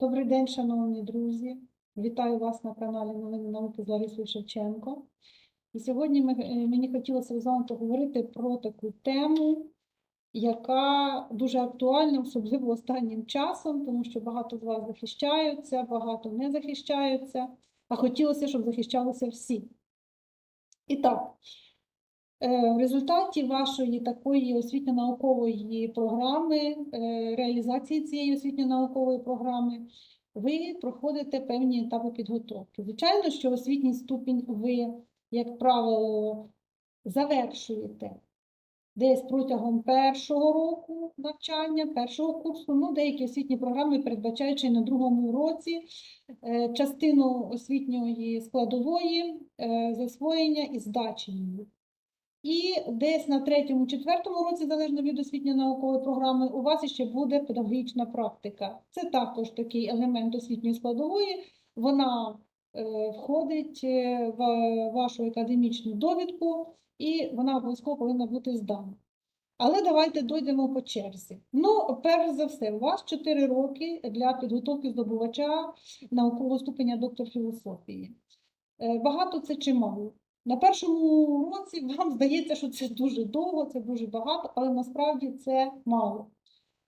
Добрий день, шановні друзі. Вітаю вас на каналі Новини науки з Ларисою Шевченко. І сьогодні ми, е, мені хотілося з вами поговорити про таку тему, яка дуже актуальна, особливо останнім часом, тому що багато з вас захищаються, багато не захищаються, а хотілося, щоб захищалися всі. І так, В результаті вашої такої освітньо-наукової програми, е, реалізації цієї освітньо-наукової програми, ви проходите певні етапи підготовки. Звичайно, що освітній ступінь ви, як правило, завершуєте десь протягом першого року навчання, першого курсу. Ну, деякі освітні програми передбачають ще на другому році е, частину освітньої складової е, засвоєння і здачі її. І десь на третьому, четвертому році, залежно від освітньо-наукової програми, у вас ще буде педагогічна практика. Це також такий елемент освітньої складової. Вона е, входить е, в вашу академічну довідку, і вона обов'язково повинна бути здана. Але давайте дойдемо по черзі. Ну, перш за все, у вас 4 роки для підготовки здобувача наукового ступеня доктор філософії. Е, Багато це чи мало? На першому році вам здається, що це дуже довго, це дуже багато, але насправді це мало.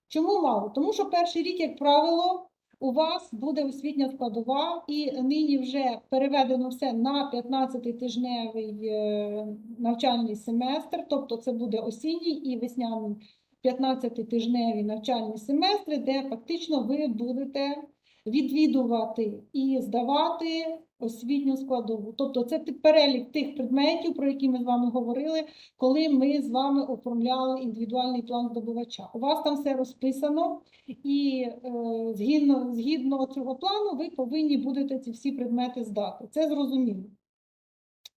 Чому мало? Тому що перший рік, як правило, у вас буде освітня складова, і нині вже переведено все на 15-тижневий е, навчальний семестр, тобто це буде осінній і весняний 15-тижневі навчальні семестри, де фактично ви будете відвідувати і здавати освітню складову. Тобто це перелік тих предметів, про які ми з вами говорили, коли ми з вами оформляли індивідуальний план здобувача. У вас там все розписано, і е, згідно, згідно цього плану ви повинні будете ці всі предмети здати. Це зрозуміло.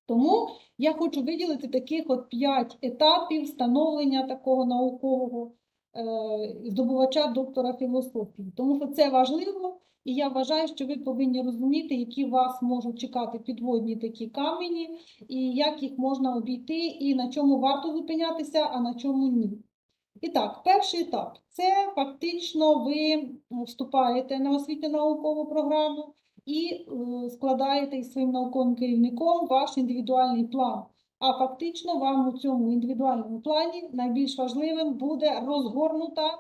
Тому я хочу виділити таких от п'ять етапів становлення такого наукового е, здобувача доктора філософії. Тому що це важливо, і я вважаю, що ви повинні розуміти, які вас можуть чекати підводні такі камені, і як їх можна обійти, і на чому варто зупинятися, а на чому ні. І так, перший етап це фактично ви вступаєте на освітньо-наукову програму і е, складаєте із своїм науковим керівником ваш індивідуальний план. А фактично вам у цьому індивідуальному плані найбільш важливим буде розгорнута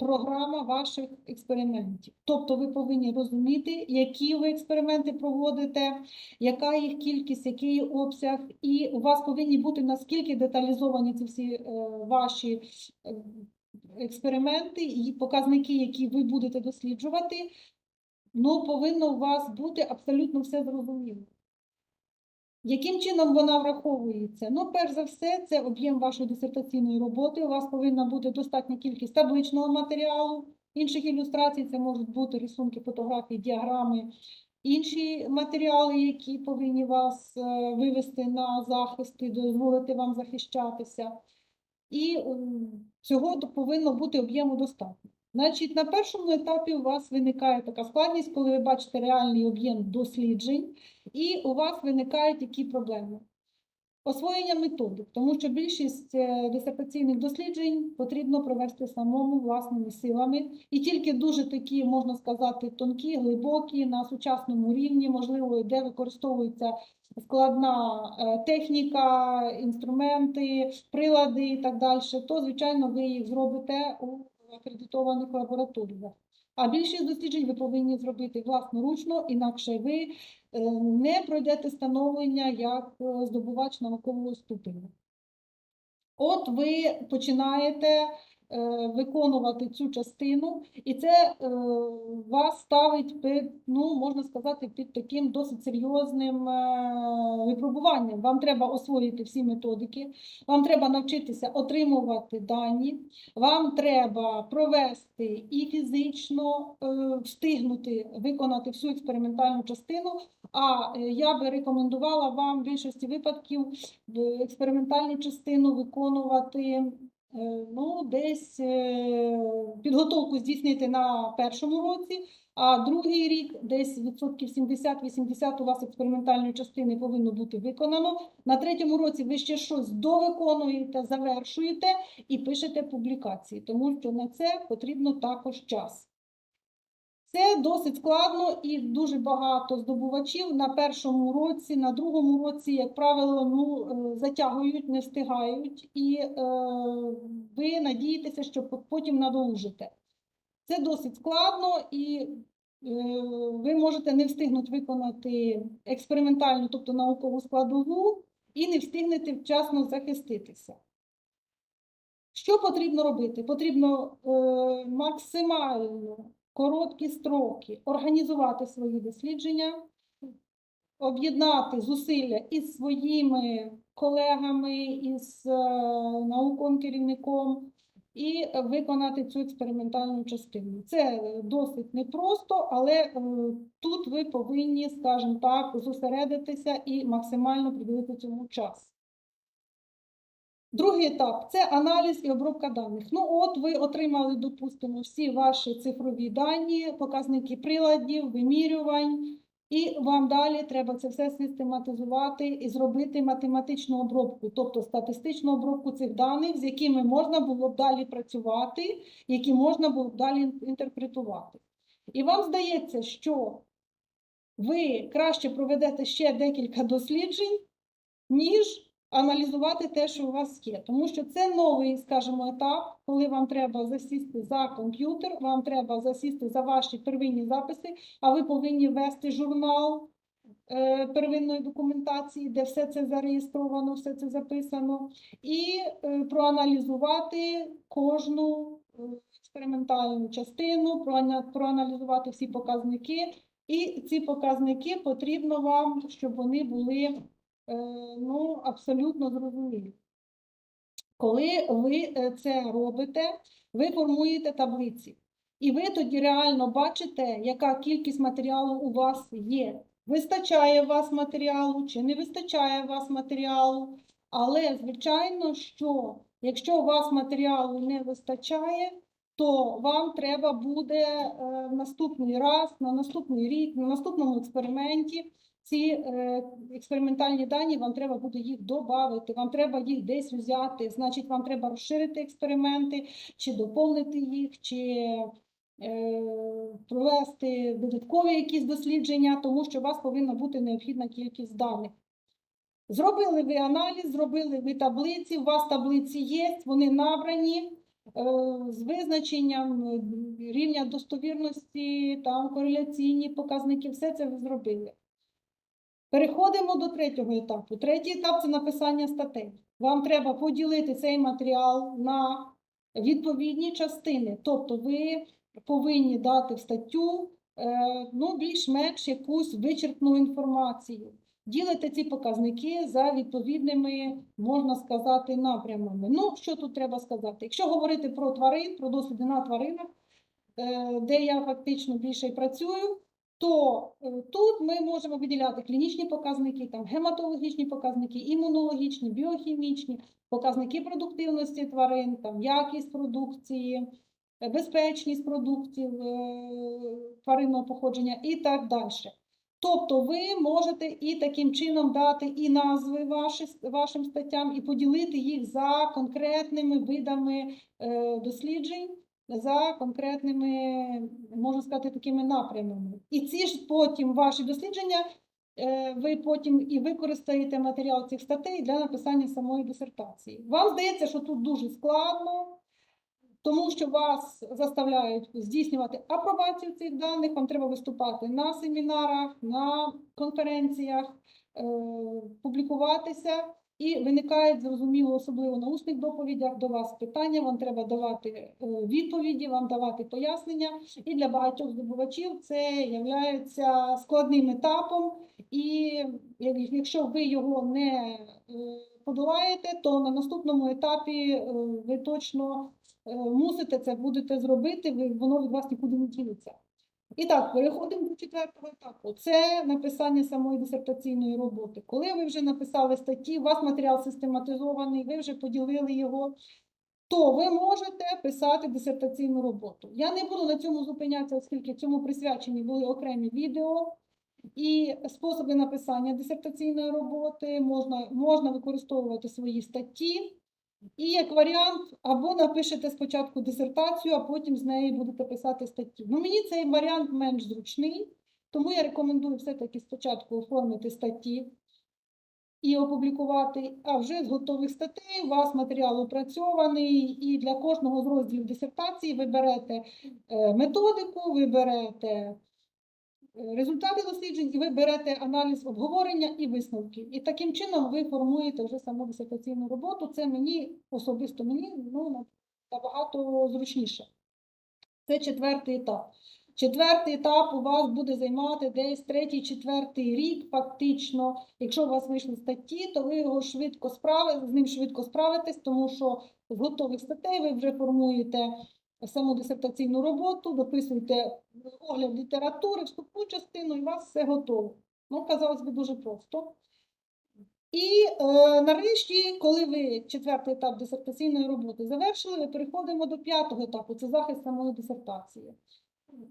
програма ваших експериментів. Тобто ви повинні розуміти, які ви експерименти проводите, яка їх кількість, який обсяг, і у вас повинні бути наскільки деталізовані ці всі е, ваші е, експерименти і показники, які ви будете досліджувати, ну, повинно у вас бути абсолютно все зрозуміло. Яким чином вона враховується? Ну, перш за все, це об'єм вашої дисертаційної роботи. У вас повинна бути достатня кількість табличного матеріалу, інших ілюстрацій, це можуть бути рисунки, фотографії, діаграми, інші матеріали, які повинні вас е, вивести на захист і дозволити вам захищатися. І цього повинно бути об'єму достатньо. Значить, на першому етапі у вас виникає така складність, коли ви бачите реальний об'єм досліджень, і у вас виникають які проблеми? Освоєння методик, тому що більшість е, дисертаційних досліджень потрібно провести самому власними силами. І тільки дуже такі, можна сказати, тонкі, глибокі, на сучасному рівні, можливо, де використовується складна е, техніка, інструменти, прилади і так далі, то, звичайно, ви їх зробите у акредитованих лабораторіях. А більшість досліджень ви повинні зробити власноручно, інакше ви е, не пройдете становлення як е, здобувач наукового ступеня. От ви починаєте виконувати цю частину, і це е, вас ставить під, ну, можна сказати, під таким досить серйозним е, випробуванням. Вам треба освоїти всі методики, вам треба навчитися отримувати дані, вам треба провести і фізично е, встигнути виконати всю експериментальну частину. А е, я би рекомендувала вам в більшості випадків експериментальну частину виконувати е, ну, десь е, підготовку здійснити на першому році, а другий рік десь відсотків 70-80 у вас експериментальної частини повинно бути виконано. На третьому році ви ще щось довиконуєте, завершуєте і пишете публікації, тому що на це потрібно також час. Це досить складно і дуже багато здобувачів на першому році, на другому році, як правило, ну, е, затягують, не встигають, і е, ви надієтеся, що потім надолужите. Це досить складно, і е, ви можете не встигнути виконати експериментальну, тобто наукову складову, і не встигнете вчасно захиститися. Що потрібно робити? Потрібно е, максимально короткі строки організувати свої дослідження, об'єднати зусилля із своїми колегами, із е, науковим керівником і виконати цю експериментальну частину. Це досить непросто, але е, тут ви повинні, скажімо так, зосередитися і максимально приділити цьому час. Другий етап це аналіз і обробка даних. Ну, от ви отримали, допустимо, всі ваші цифрові дані, показники приладів, вимірювань, і вам далі треба це все систематизувати і зробити математичну обробку, тобто статистичну обробку цих даних, з якими можна було б далі працювати, які можна було б далі інтерпретувати. І вам здається, що ви краще проведете ще декілька досліджень, ніж аналізувати те, що у вас є. Тому що це новий, скажімо, етап, коли вам треба засісти за комп'ютер, вам треба засісти за ваші первинні записи, а ви повинні вести журнал е, первинної документації, де все це зареєстровано, все це записано, і е, проаналізувати кожну е, експериментальну частину, проана- проаналізувати всі показники. І ці показники потрібно вам, щоб вони були ну, абсолютно зрозумілі. Коли ви е, це робите, ви формуєте таблиці. І ви тоді реально бачите, яка кількість матеріалу у вас є. Вистачає у вас матеріалу чи не вистачає у вас матеріалу. Але, звичайно, що якщо у вас матеріалу не вистачає, то вам треба буде е, в наступний раз, на наступний рік, на наступному експерименті ці е, експериментальні дані, вам треба буде їх додати, вам треба їх десь взяти, значить, вам треба розширити експерименти, чи доповнити їх, чи е, провести додаткові якісь дослідження, тому що у вас повинна бути необхідна кількість даних. Зробили ви аналіз, зробили ви таблиці, у вас таблиці є, вони набрані е, з визначенням рівня достовірності, там кореляційні показники, все це ви зробили. Переходимо до третього етапу. Третій етап це написання статей. Вам треба поділити цей матеріал на відповідні частини. Тобто ви повинні дати в статтю е, ну, більш-менш якусь вичерпну інформацію. Ділите ці показники за відповідними, можна сказати, напрямами. Ну, що тут треба сказати? Якщо говорити про тварин, про досліди на тваринах, е, де я фактично більше працюю, то е, тут ми можемо виділяти клінічні показники, там, гематологічні показники, імунологічні, біохімічні, показники продуктивності тварин, там, якість продукції, е, безпечність продуктів е, тваринного походження і так далі. Тобто ви можете і таким чином дати і назви ваші, вашим статтям, і поділити їх за конкретними видами досліджень, за конкретними, можна сказати, такими напрямами. І ці ж потім ваші дослідження, е, ви потім і використаєте матеріал цих статей для написання самої дисертації. Вам здається, що тут дуже складно, тому що вас заставляють здійснювати апробацію цих даних, вам треба виступати на семінарах, на конференціях, е, публікуватися. І виникають, зрозуміло, особливо на усних доповідях до вас питання, вам треба давати е, відповіді, вам давати пояснення. І для багатьох здобувачів це є складним етапом. І якщо ви його не е, подолаєте, то на наступному етапі е, ви точно мусите це будете зробити, ви- воно від вас нікуди не ділиться. І так, переходимо до четвертого етапу. Це написання самої дисертаційної роботи. Коли ви вже написали статті, у вас матеріал систематизований, ви вже поділили його, то ви можете писати дисертаційну роботу. Я не буду на цьому зупинятися, оскільки цьому присвячені були окремі відео. І способи написання дисертаційної роботи можна, можна використовувати свої статті, І як варіант, або напишете спочатку дисертацію, а потім з неї будете писати статтю. Ну, мені цей варіант менш зручний, тому я рекомендую все-таки спочатку оформити статті і опублікувати, а вже з готових статей у вас матеріал опрацьований, і для кожного з розділів дисертації ви берете е, методику, ви берете результати досліджень, і ви берете аналіз обговорення і висновки. І таким чином ви формуєте вже саму дисертаційну роботу. Це мені, особисто мені, ну, набагато зручніше. Це четвертий етап. Четвертий етап у вас буде займати десь третій, четвертий рік, фактично. Якщо у вас вийшли статті, то ви його швидко справи, з ним швидко справитесь, тому що з готових статей ви вже формуєте саму дисертаційну роботу, дописуєте огляд літератури, вступну частину, і у вас все готово. Ну, казалось би, дуже просто. І е, нарешті, коли ви четвертий етап дисертаційної роботи завершили, ми переходимо до п'ятого етапу це захист самої дисертації.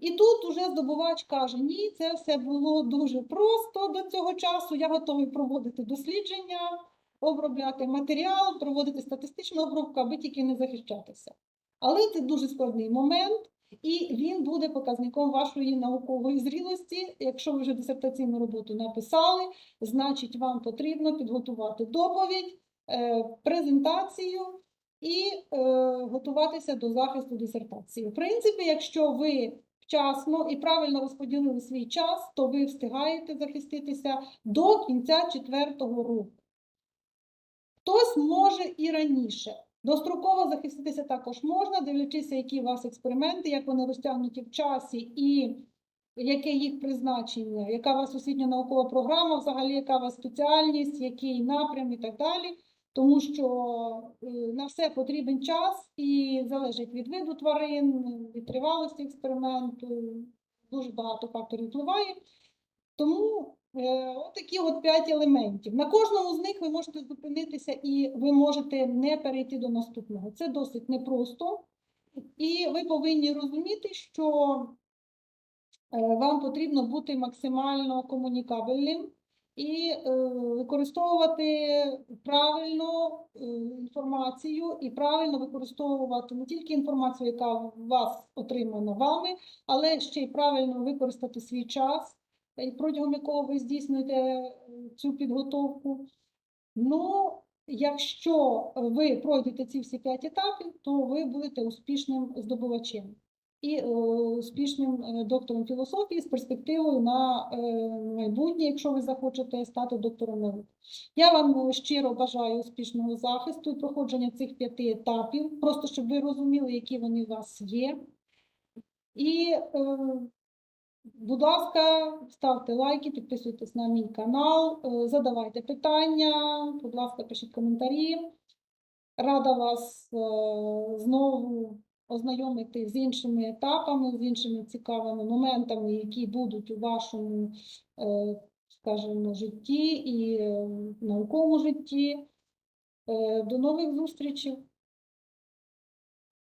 І тут уже здобувач каже: ні, це все було дуже просто до цього часу. Я готовий проводити дослідження, обробляти матеріал, проводити статистичну обробку, аби тільки не захищатися. Але це дуже складний момент, і він буде показником вашої наукової зрілості. Якщо ви вже дисертаційну роботу написали, значить вам потрібно підготувати доповідь, е, презентацію і е, готуватися до захисту дисертації. В принципі, якщо ви вчасно і правильно розподілили свій час, то ви встигаєте захиститися до кінця четвертого року. Хтось може і раніше. Достроково захиститися також можна, дивлячись, які у вас експерименти, як вони розтягнуті в часі і яке їх призначення, яка у вас освітньо-наукова програма, взагалі, яка у вас спеціальність, який напрям і так далі. Тому що е, на все потрібен час і залежить від виду тварин, від тривалості експерименту, дуже багато факторів впливає. Тому е, от п'ять елементів. На кожному з них ви можете зупинитися і ви можете не перейти до наступного. Це досить непросто. І ви повинні розуміти, що е, вам потрібно бути максимально комунікабельним і е, використовувати правильно інформацію і правильно використовувати не тільки інформацію, яка у вас отримана вами, але ще й правильно використати свій час, протягом якого ви здійснюєте е, цю підготовку. Ну, якщо ви пройдете ці всі п'ять етапів, то ви будете успішним здобувачем і е, успішним е, доктором філософії з перспективою на е, майбутнє, якщо ви захочете стати доктором наук. Я вам е, щиро бажаю успішного захисту і проходження цих п'яти етапів, просто щоб ви розуміли, які вони у вас є. І, е, будь ласка, ставте лайки, підписуйтесь на мій канал, е, задавайте питання, будь ласка, пишіть коментарі. Рада вас е, знову ознайомити з іншими етапами, з іншими цікавими моментами, які будуть у вашому, е, скажімо, житті і науковому житті. До нових зустрічей!